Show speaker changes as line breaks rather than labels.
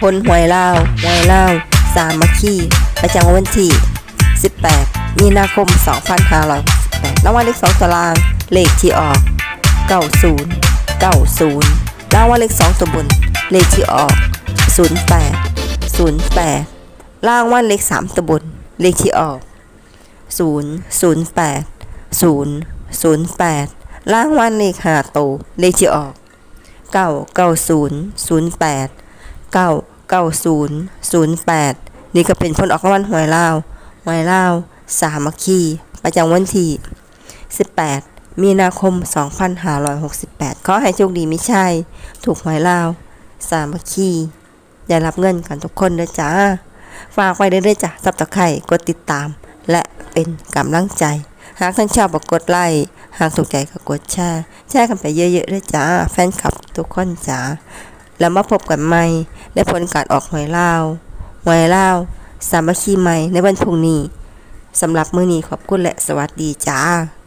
พลหวยเล่าหวยเล่าสามัคคีประจำวันที่ 18 มีนาคม 2568รางวัลเลข2ตาราง เลขที่ออก 90 90รางวัลเลข2ตัวบน เลขที่ออก 08 08รางวัลเลข3ตัวบน เลขที่ออก 0 08 0 08 รางวัลเลข5ตัวเลขที่ออก 9 9 0 0 8 990 08 990 08นี่ก็เป็นผลออกรางวัลหวยลาวหวยลาวสามัคคีประจำวันที่18มีนาคม 2568 ขอให้โชคดีไม่ใช่ ถูกหวยลาว สามัคคีได้รับเงินกันทุกคนด้วยจ้า ฝากไว้เด้อๆจ้ะซับตะไคร่กดติดตาม และเป็นกำลังใจ หากท่านชอบก็กดไลค์ หากถูกใจก็กดแชร์ แชร์กันไปเยอะๆด้วยจ้า แฟนคลับทุกคนจ้า แล้วมาพบกันใหม่ในผลการออกหวยลาหวยลาสามัคคีใหม่ในวันพรุ่งนี้สำหรับมื้อนี้ขอบคุณและสวัสดีจ้า